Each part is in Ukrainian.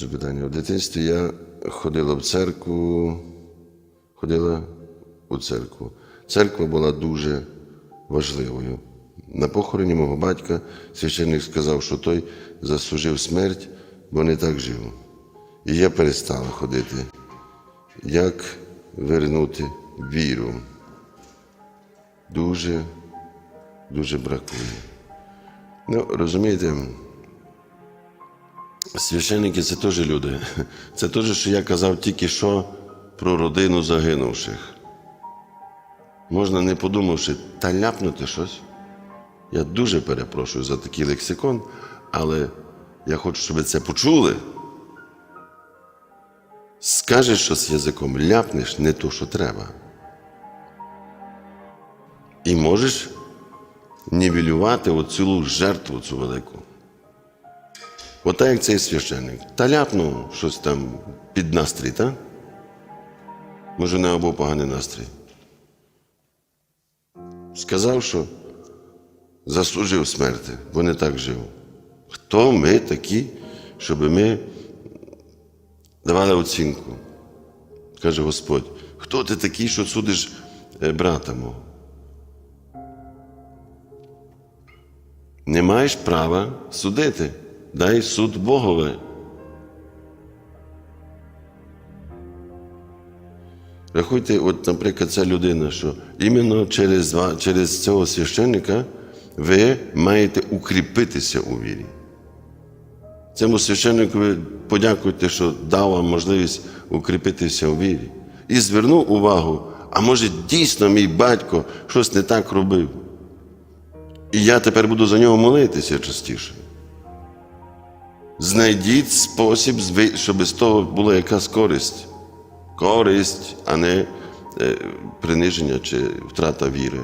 Запитання. В дитинстві я ходила в церкву, ходила у церкву. Церква була дуже важливою. На похороні мого батька священник сказав, що той заслужив смерть, бо не так жив. І я перестала ходити. Як вернути віру? Дуже, дуже бракує. Ну, розумієте, священники це теж люди. Це теж, що я казав тільки що про родину загинувших. Можна, не подумавши, та ляпнути щось. Я дуже перепрошую за такий лексикон, але я хочу, щоб ви це почули. Скажеш щось язиком, ляпнеш не то, що треба. І можеш нівелювати оцю жертву цю велику. Отак як цей священник. Та ляпнув щось там під настрій, так? Може, не або поганий настрій. Сказав, що заслужив смерти, бо не так жив. Хто ми такі, щоб ми давали оцінку? Каже Господь, хто ти такий, що судиш е, брата мого? Не маєш права судити. Дай суд Богове. Рахуйте, от, наприклад, ця людина, що іменно через, через цього священника ви маєте укріпитися у вірі. Цьому священнику ви подякуйте, що дав вам можливість укріпитися у вірі. І звернув увагу, а може дійсно мій батько щось не так робив. І я тепер буду за нього молитися частіше. Знайдіть спосіб, щоб з того була якась користь. Користь, а не е, приниження чи втрата віри.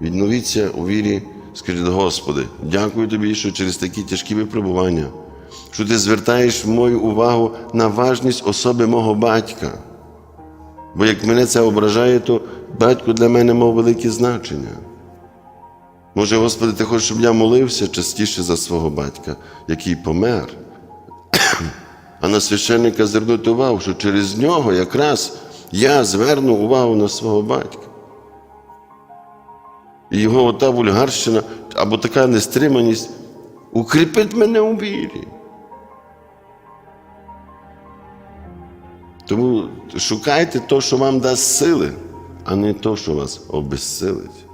Відновіться у вірі, скажіть, Господи, дякую тобі, що через такі тяжкі випробування, що ти звертаєш мою увагу на важність особи мого батька. Бо як мене це ображає, то батько для мене мав велике значення. Може, Господи, ти хочеш, щоб я молився частіше за свого батька, який помер. А на священника звернути увагу, що через нього якраз я зверну увагу на свого батька. І його ота вульгарщина або така нестриманість укріпить мене у вірі. Тому шукайте то, що вам дасть сили, а не то, що вас обезсилить.